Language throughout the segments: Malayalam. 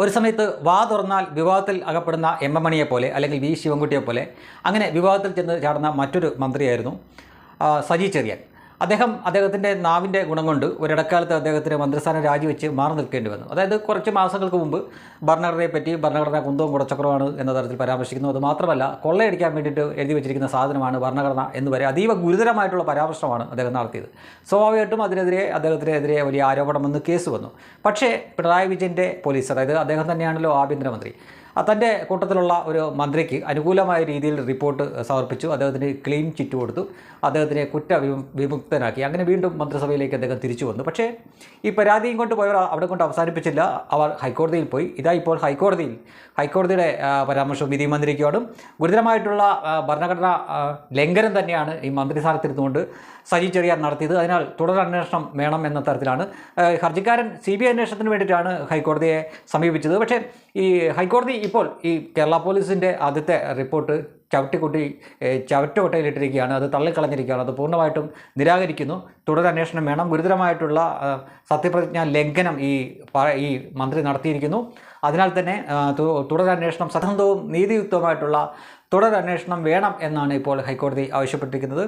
ഒരു സമയത്ത് വാ തുറന്നാൽ വിവാദത്തിൽ അകപ്പെടുന്ന എം എം മണിയെ പോലെ അല്ലെങ്കിൽ വി ശിവൻകുട്ടിയെ പോലെ. അങ്ങനെ വിവാഹത്തിൽ ചെന്ന് ചാടുന്ന മറ്റൊരു മന്ത്രിയായിരുന്നു സജി ചെറിയാൻ. അദ്ദേഹം അദ്ദേഹത്തിന്റെ നാവിന്റെ ഗുണം കൊണ്ട് ഒരിടക്കാലത്ത് അദ്ദേഹത്തിന്റെ മന്ത്രിസ്ഥാനം രാജിവെച്ച് മാറി നിൽക്കേണ്ടി വന്നു. അതായത് കുറച്ച് മാസങ്ങൾക്ക് മുമ്പ് ഭരണഘടനയെ പറ്റി ഭരണഘടന കുന്തവും കുടച്ചക്രമാണ് എന്ന തരത്തിൽ പരാമർശിക്കുന്നു. അത് മാത്രമല്ല കൊള്ളയടിക്കാൻ വേണ്ടിയിട്ട് എഴുതി വെച്ചിരിക്കുന്ന സാധനമാണ് ഭരണഘടന എന്ന് വരെ അതീവ ഗുരുതരമായിട്ടുള്ള പരാമർശമാണ് അദ്ദേഹം നടത്തിയത്. സ്വാഭാവികമായിട്ടും അതിനെതിരെ അദ്ദേഹത്തിനെതിരെ വലിയ ആരോപണം വന്ന് കേസ് വന്നു. പക്ഷേ പിണറായി വിജയന്റെ പോലീസ് അതായത് അദ്ദേഹം തന്നെയാണല്ലോ ആഭ്യന്തരമന്ത്രി തന്റെ കൂട്ടത്തിലുള്ള ഒരു മന്ത്രിക്ക് അനുകൂലമായ രീതിയിൽ റിപ്പോർട്ട് സമർപ്പിച്ചു. അദ്ദേഹത്തിന് ക്ലീൻ ചിറ്റ് കൊടുത്തു. അദ്ദേഹത്തിനെ കുറ്റ വിമുക്തനാക്കി അങ്ങനെ വീണ്ടും മന്ത്രിസഭയിലേക്ക് അദ്ദേഹം തിരിച്ചു വന്നു. പക്ഷേ ഈ പരാതിയും കൊണ്ട് പോയവർ അവിടെ കൊണ്ട് അവസാനിപ്പിച്ചില്ല. അവർ ഹൈക്കോടതിയിൽ പോയി. ഇതാ ഇപ്പോൾ ഹൈക്കോടതിയിൽ. ഹൈക്കോടതിയുടെ പരാമർശം വിധി മന്ത്രിക്കോടും ഗുരുതരമായിട്ടുള്ള ഭരണഘടനാ ലംഘനം തന്നെയാണ് ഈ മന്ത്രിസ്ഥാനത്തിരുന്നുകൊണ്ട് സജി ചെറിയാൻ നടത്തിയത്. അതിനാൽ തുടർ അന്വേഷണം വേണം എന്ന തരത്തിലാണ്. ഹർജിക്കാരൻ സി ബി ഐ അന്വേഷണത്തിന് വേണ്ടിയിട്ടാണ് ഹൈക്കോടതിയെ സമീപിച്ചത്. പക്ഷേ ഈ ഹൈക്കോടതി ഇപ്പോൾ ഈ കേരള പോലീസിന്റെ ആദ്യത്തെ റിപ്പോർട്ട് ചവിട്ടിക്കുട്ടി ഏഹ്, ചവറ്റുകൊട്ടയിലിട്ടിരിക്കുകയാണ് അത് തള്ളിക്കളഞ്ഞിരിക്കുകയാണ്. അത് പൂർണമായിട്ടും നിരാകരിക്കുന്നു. തുടരന്വേഷണം വേണം. ഗുരുതരമായിട്ടുള്ള സത്യപ്രതിജ്ഞ ലംഘനം ഈ ഈ മന്ത്രി നടത്തിയിരിക്കുന്നു. അതിനാൽ തന്നെ തുടരന്വേഷണം സത്യസന്ധവും നീതിയുക്തവുമായിട്ടുള്ള തുടരന്വേഷണം വേണം എന്നാണ് ഇപ്പോൾ ഹൈക്കോടതി ആവശ്യപ്പെട്ടിരിക്കുന്നത്.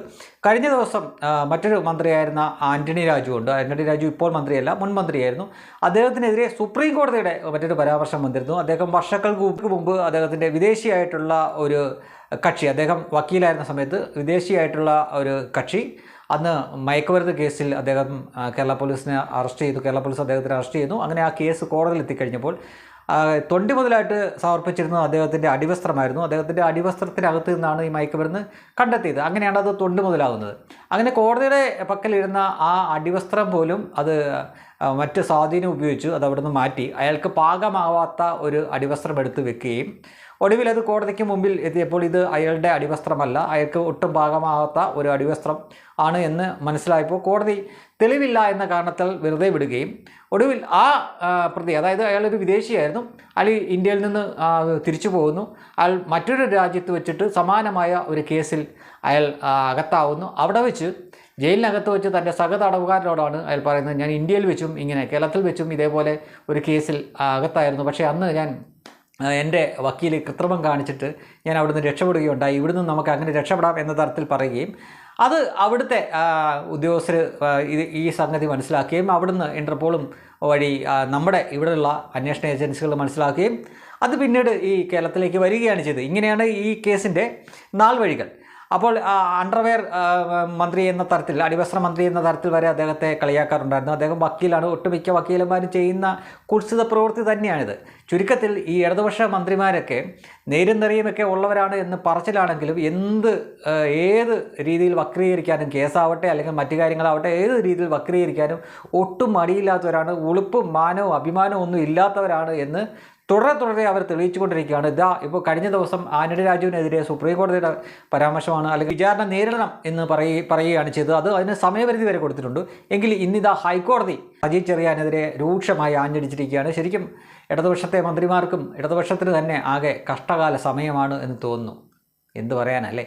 കഴിഞ്ഞ ദിവസം മറ്റൊരു മന്ത്രിയായിരുന്ന ആന്റണി രാജു ഉണ്ട്. ആന്റണി രാജു ഇപ്പോൾ മന്ത്രിയല്ല മുൻ മന്ത്രിയായിരുന്നു. അദ്ദേഹത്തിനെതിരെ സുപ്രീം കോടതിയുടെ മറ്റൊരു പരാമർശം വന്നിരുന്നു. അദ്ദേഹം വർഷങ്ങൾക്ക് മുമ്പ് അദ്ദേഹത്തിന്റെ വിദേശിയായിട്ടുള്ള ഒരു കക്ഷി. അദ്ദേഹം വക്കീലായിരുന്ന സമയത്ത് വിദേശിയായിട്ടുള്ള ഒരു കക്ഷി. അന്ന് മയക്കുമരുന്ന് കേസിൽ അദ്ദേഹം കേരള പോലീസിനെ അറസ്റ്റ് ചെയ്തു. കേരള പോലീസ് അദ്ദേഹത്തിനെ അറസ്റ്റ് ചെയ്യുന്നു. അങ്ങനെ ആ കേസ് കോടതിയിൽ എത്തിക്കഴിഞ്ഞപ്പോൾ തൊണ്ടി മുതലായിട്ട് സമർപ്പിച്ചിരുന്നത് അദ്ദേഹത്തിന്റെ അടിവസ്ത്രമായിരുന്നു. അദ്ദേഹത്തിന്റെ അടിവസ്ത്രത്തിനകത്ത് നിന്നാണ് ഈ മയക്കുമരുന്ന് കണ്ടെത്തിയത്. അങ്ങനെയാണ് അത് തൊണ്ടി മുതലാകുന്നത്. അങ്ങനെ കോടതിയുടെ പക്കലിരുന്ന ആ അടിവസ്ത്രം പോലും അത് മറ്റ് സ്വാധീനം ഉപയോഗിച്ചു അത് അവിടെ നിന്ന് മാറ്റി. അയാൾക്ക് പാകമാവാത്ത ഒരു അടിവസ്ത്രം എടുത്ത് വെക്കുകയും ഒടുവിൽ അത് കോടതിക്ക് മുമ്പിൽ എത്തിയപ്പോൾ ഇത് അയാളുടെ അടിവസ്ത്രമല്ല അയാൾക്ക് ഒട്ടും പാകമാകാത്ത ഒരു അടിവസ്ത്രം ആണ് എന്ന് മനസ്സിലായപ്പോൾ കോടതി തെളിവില്ല എന്ന കാരണത്താൽ വെറുതെ വിടുകയും ഒടുവിൽ ആ പ്രതി അതായത് അയാളൊരു വിദേശിയായിരുന്നു അയാൾ ഇന്ത്യയിൽ നിന്ന് തിരിച്ചു പോകുന്നു. അയാൾ മറ്റൊരു രാജ്യത്ത് വെച്ചിട്ട് സമാനമായ ഒരു കേസിൽ അയാൾ അകത്താവുന്നു. അവിടെ വെച്ച് ജയിലിനകത്ത് വെച്ച് തന്റെ സഹതടവുകാരനോടാണ് അയാൾ പറയുന്നത് ഞാൻ ഇന്ത്യയിൽ വെച്ചും ഇങ്ങനെ കേരളത്തിൽ വെച്ചും ഇതേപോലെ ഒരു കേസിൽ അകത്തായിരുന്നു. പക്ഷേ അന്ന് ഞാൻ എന്റെ വക്കീൽ കൃത്രിമം കാണിച്ചിട്ട് ഞാൻ അവിടുന്ന് രക്ഷപ്പെടുകയുണ്ടായി. ഇവിടുന്ന് നമുക്ക് അങ്ങനെ രക്ഷപ്പെടാം എന്ന തരത്തിൽ പറയുകയും അത് അവിടുത്തെ ഉദ്യോഗസ്ഥർ ഇത് ഈ സംഗതി മനസ്സിലാക്കുകയും അവിടുന്ന് ഇന്റർപോളും വഴി നമ്മുടെ ഇവിടെയുള്ള അന്വേഷണ ഏജൻസികൾ മനസ്സിലാക്കുകയും അത് പിന്നീട് ഈ കേരളത്തിലേക്ക് വരികയാണ് ചെയ്തത്. ഇങ്ങനെയാണ് ഈ കേസിന്റെ നാൾ വഴികൾ. അപ്പോൾ അണ്ടർവെയർ മന്ത്രി എന്ന തരത്തിൽ അടിവസ്ത്ര മന്ത്രി എന്ന തരത്തിൽ വരെ അദ്ദേഹത്തെ കളിയാക്കാറുണ്ടായിരുന്നു. അദ്ദേഹം വക്കീലാണ്. ഒട്ടുമിക്ക വക്കീലന്മാരും ചെയ്യുന്ന കുത്സിത പ്രവൃത്തി തന്നെയാണിത്. ചുരുക്കത്തിൽ ഈ ഇടതുപക്ഷ മന്ത്രിമാരൊക്കെ നേരും നിറയുമൊക്കെ ഉള്ളവരാണ് എന്ന് പറച്ചിലാണെങ്കിലും എന്ത് ഏത് രീതിയിൽ വക്രീകരിക്കാനും കേസാവട്ടെ അല്ലെങ്കിൽ മറ്റു കാര്യങ്ങളാവട്ടെ ഏത് രീതിയിൽ വക്രീകരിക്കാനും ഒട്ടും മടിയില്ലാത്തവരാണ് ഉളുപ്പും മാനവും അഭിമാനവും ഒന്നും ഇല്ലാത്തവരാണ് എന്ന് തുടരെ തുടരെ അവർ തെളിയിച്ചുകൊണ്ടിരിക്കുകയാണ്. ഇതാ ഇപ്പോൾ കഴിഞ്ഞ ദിവസം ആന്റണി രാജുവിനെതിരെ സുപ്രീം കോടതിയുടെ പരാമർശമാണ് അല്ലെങ്കിൽ വിചാരണ നേരിടണം എന്ന് പറയ പറയുകയാണ് ചെയ്തത്. അത് അതിന് സമയപരിധി വരെ കൊടുത്തിട്ടുണ്ട്. എങ്കിൽ ഇന്നിതാ ഹൈക്കോടതി അജിത് ചെറിയാനെതിരെ രൂക്ഷമായി ആഞ്ഞടിച്ചിരിക്കുകയാണ്. ശരിക്കും ഇടതുപക്ഷത്തെ മന്ത്രിമാർക്കും ഇടതുപക്ഷത്തിന് തന്നെ ആകെ കഷ്ടകാല സമയമാണ് എന്ന് തോന്നുന്നു. എന്തു പറയാനല്ലേ?